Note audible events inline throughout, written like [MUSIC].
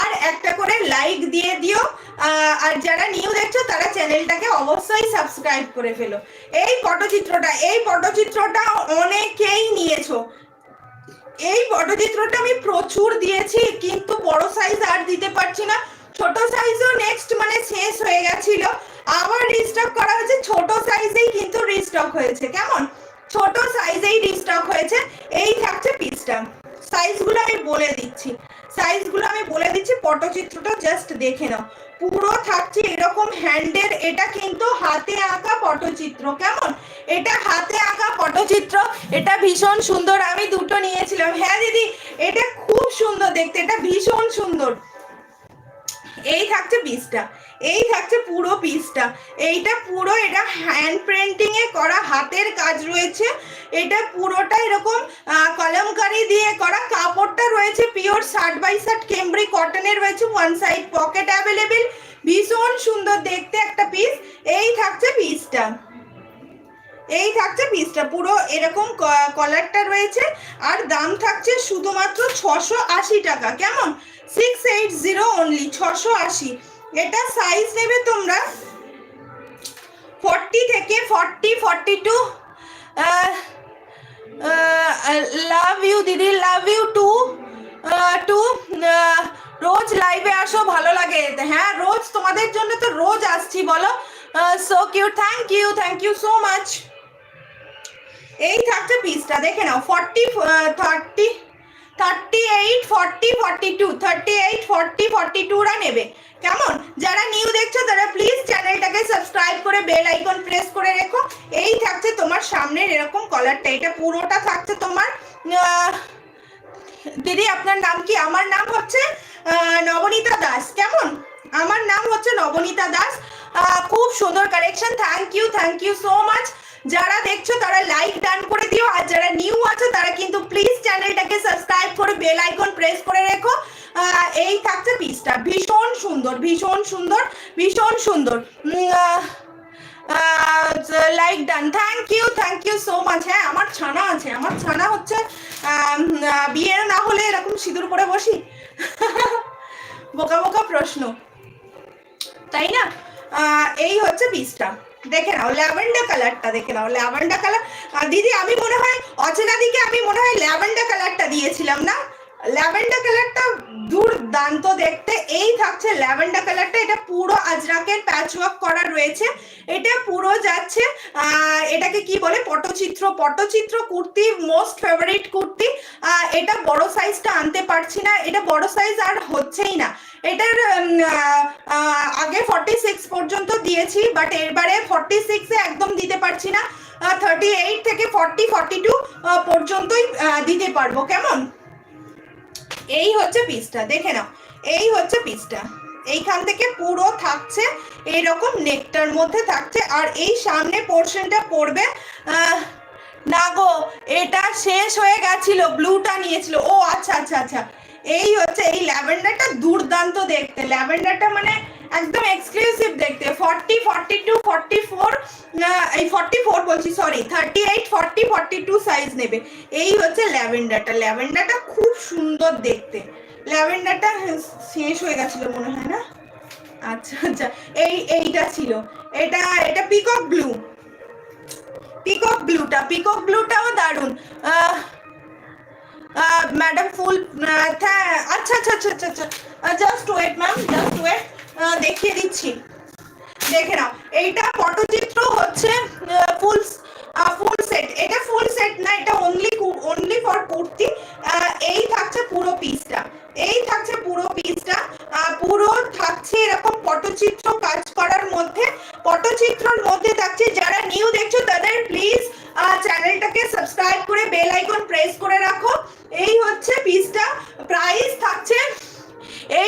আর একটা করে লাইক দিয়ে দিও। আর যারা নিউ দেখছ, তারা চ্যানেলটাকে অবশ্যই সাবস্ক্রাইব করে ফেলো। এই পটচিত্রটা এই পটচিত্রটা অনেকেই নিয়েছো। এই পটচিত্রটা আমি প্রচুর দিয়েছি, কিন্তু বড় সাইজ আর দিতে পারছি না। ছোট সাইজও নেক্সট মানে শেষ হয়ে গেছিল। আবার রিস্টক করা হয়েছে, ছোট সাইজেই কিন্তু রিস্টক হয়েছে। কেমন? ছোট সাইজেই রিস্টক হয়েছে। এই থাকছে পিসটা সাইজগুলো আমি বলে দিচ্ছি। সাইজগুলো আমি বলে দিচ্ছি, পটচিত্রটা জাস্ট দেখে নাও। পুরো থাকছে এরকম হ্যান্ডের এটা কিন্তু হাতে আঁকা পটচিত্র, কেমন? এটা হাতে আঁকা পটচিত্র, এটা ভীষণ সুন্দর, আমি দুটো নিয়েছিলাম। হ্যাঁ দিদি, এটা খুব সুন্দর দেখতে, এটা ভীষণ সুন্দর। এই থাকছে পিসটা এই থাকছে পুরো পিসটা এইটা পুরো, এটা হ্যান্ড প্রিন্টিংয়ে করা, হাতের কাজ রয়েছে। এটা পুরোটা এরকম কলমকারি দিয়ে করা। কাপড়টা রয়েছে pure shirt by shirt cambric কটনের রয়েছে ওয়ান সাইড পকেট অ্যাভেলেবেল ভীষণ সুন্দর দেখতে একটা পিস এই থাকছে পিসটা এই থাকছে পিসটা পুরো এরকম কলারটা রয়েছে। আর দাম থাকছে শুধুমাত্র ছশো আশি টাকা। কেমন? সিক্স এইট জিরো অনলি ছশো আশি। এটা সাইজ নেবে তোমরা ফর্টি থেকে forty forty two love you দিদি লাভ ইউ টু টু রোজ লাইভে আসো, ভালো লাগে। হ্যাঁ রোজ তোমাদের জন্য তো রোজ আসছি, বলো। So cute thank you thank you so much এই থাকছে পিসটা দেখে নাও forty thirty thirty eight forty forty two thirty eight forty forty টুরা নেবে। কেমন? যারা নিউ দেখছ, তারা প্লিজ চ্যানেলটাকে সাবস্ক্রাইব করে বেল আইকন প্রেস করে রেখো। এই থাকছে তোমার সামনের এরকম কলারটা এটা পুরোটা থাকছে তোমার দিদি, আপনার নাম কি? আমার নাম হচ্ছে নবনীতা দাস। কেমন? আমার নাম হচ্ছে নবনীতা দাস। খুব সুন্দর collection thank you thank you so much যারা দেখছ তারা লাইক ডান করে দিও আর যারা নিউ আছো তারা কিন্তু প্লিজ চ্যানেলটাকে সাবস্ক্রাইব করে বেল আইকন প্রেস করে রেখো। এই থাকছে পিসটা ভীষণ সুন্দর ভীষণ সুন্দর ভীষণ সুন্দর। Like done thank you thank you so much হ্যাঁ আমার ছানা আছে। আমার ছানা হচ্ছে আম, আহ, বিয়ে না হলে এরকম সিঁদুর পরে বসি। [LAUGHS] বোকা বোকা প্রশ্ন। তাই না? এই হচ্ছে পিসটা দেখে নাও, ল্যাভেন্ডার কালারটা দেখে নাও, ল্যাভেন্ডার কালার। দিদি, আমি মনে হয় অচেনা দিকে আমি মনে হয় ল্যাভেন্ডার কালারটা দিয়েছিলাম না? ল্যাভেন্ডার কালারটা দুর্দান্ত দেখতে। এই থাকছে ল্যাভেন্ডার কালারটা। এটা পুরো আজরাকের প্যাচওয়ার্ক করা রয়েছে। এটা পুরো যাচ্ছে এটাকে কি বলে? পটচিত্র। Patachitra kurti most favourite kurti. এটা বড় সাইজটা আনতে পারছি না। এটা বড় সাইজ আর হচ্ছেই না। এটার আগে ফর্টি সিক্স পর্যন্ত দিয়েছি বাট এবারে ফর্টি সিক্সে একদম দিতে পারছি না। থার্টি এইট থেকে ফর্টি ফর্টি টু পর্যন্তই দিতে পারব। কেমন? এই হচ্ছে পিসটা দেখে নাও। এই হচ্ছে পিসটা এইখান থেকে পুরো থাকছে এইরকম নেকটার মধ্যে থাকছে, আর এই সামনে পোর্শনটা পড়বে না গো, এটা শেষ হয়ে গেছিল ব্লুটা নিয়েছিল। ও আচ্ছা আচ্ছা আচ্ছা। এই হচ্ছে, এই ল্যাভেন্ডারটা দুর্দান্ত দেখতে। ল্যাভেন্ডারটা মানে একদম এক্সক্লুসিভ দেখতে। Forty forty two forty four এই ফর্টি ফোর বলছি sorry thirty eight forty forty two size নেবে। এই হচ্ছে ল্যাভেন্ডারটা। ল্যাভেন্ডারটা খুব সুন্দর দেখতে। ল্যাভেন্ডারটা শেষ হয়ে গেছিল মনে হয় না? আচ্ছা আচ্ছা এই, এইটা ছিল। এটা এটা পিকক ব্লু পিকক ব্লুটা পিকক ব্লুটাও দারুণ। ম্যাডাম ফুল আচ্ছা আচ্ছা আচ্ছা আচ্ছা আচ্ছা just wait ma'am just wait দেখিয়ে দিচ্ছি। দেখে নাও। এইটা পটচিত্র হচ্ছে ফুল ফুল সেট। এটা ফুল সেট না, এটা অনলি অনলি ফর কুর্তি। এই থাকছে পুরো পিসটা এই থাকছে পুরো পিসটা পুরো থাকছে এরকম পটচিত্র কাজ করার মধ্যে। পটচিত্রর মধ্যে থাকছে, যারা নিউ দেখছ, তাদের প্লিজ চ্যানেলটাকে সাবস্ক্রাইব করে বেল আইকন প্রেস করে রাখো। এই হচ্ছে পিসটা প্রাইস থাকছে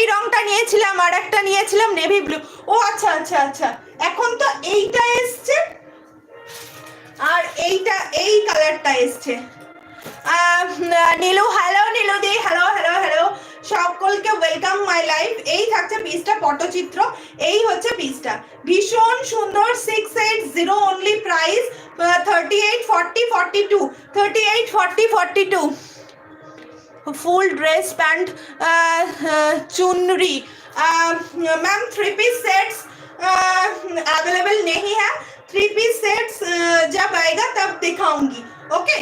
এই রংটা নিয়েছিলাম, আর একটা নিয়েছিলাম নেভি ব্লু ও আচ্ছা আচ্ছা আচ্ছা। এখন তো এইটা এসছে, আর এইটা, এই কালারটা এসছে। নীলু হ্যালো নীলু দি হ্যালো হ্যালো হ্যালো সকলকে ওয়েলকাম মাই লাইফ এই থাকছে পিসটা পটচিত্র, এই হচ্ছে পিসটা ভীষণ সুন্দর six eight zero only price thirty eight forty forty two thirty eight forty forty two full dress pant चुनरी ma'am three piece sets available नहीं है थ्री पीस सेट्स जब आएगा तब दिखाऊंगी ओके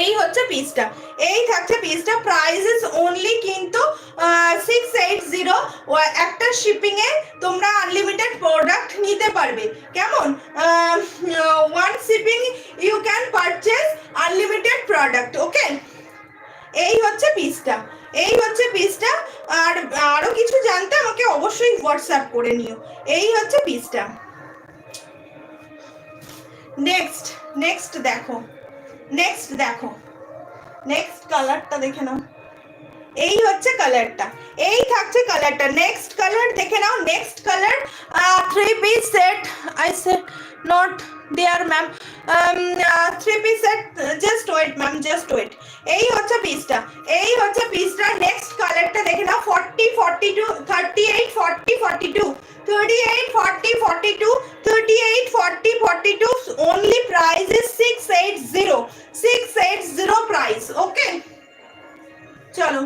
এই হচ্ছে পিসটা এই থাকছে পিসটা প্রাইসেস অনলি কিন্তু সিক্স এইট জিরো একটা শিপিং এ তোমরা আনলিমিটেড প্রোডাক্ট নিতে পারবে কেমন one shipping you can purchase unlimited product okay এই হচ্ছে পিসটা এই হচ্ছে পিসটা আর আরও কিছু জানতে আমাকে অবশ্যই হোয়াটসঅ্যাপ করে নিও, এই হচ্ছে পিসটা নেক্সট নেক্সট দেখো নেক্সট দেখো নেক্সট কালারটা দেখে নাও, এই হচ্ছে কালারটা এই থাকছে কালারটা নেক্সট কালার দেখে নাও next colour three piece set I set not there ma'am three piece set just wait ma'am just wait এই হচ্ছে পিসটা এই হচ্ছে পিসটা নেক্সট কালারটা দেখে নাও। Forty forty two thirty eight forty forty two thirty eight forty forty two thirty eight forty forty two only price is 680 680 price, okay? চলো।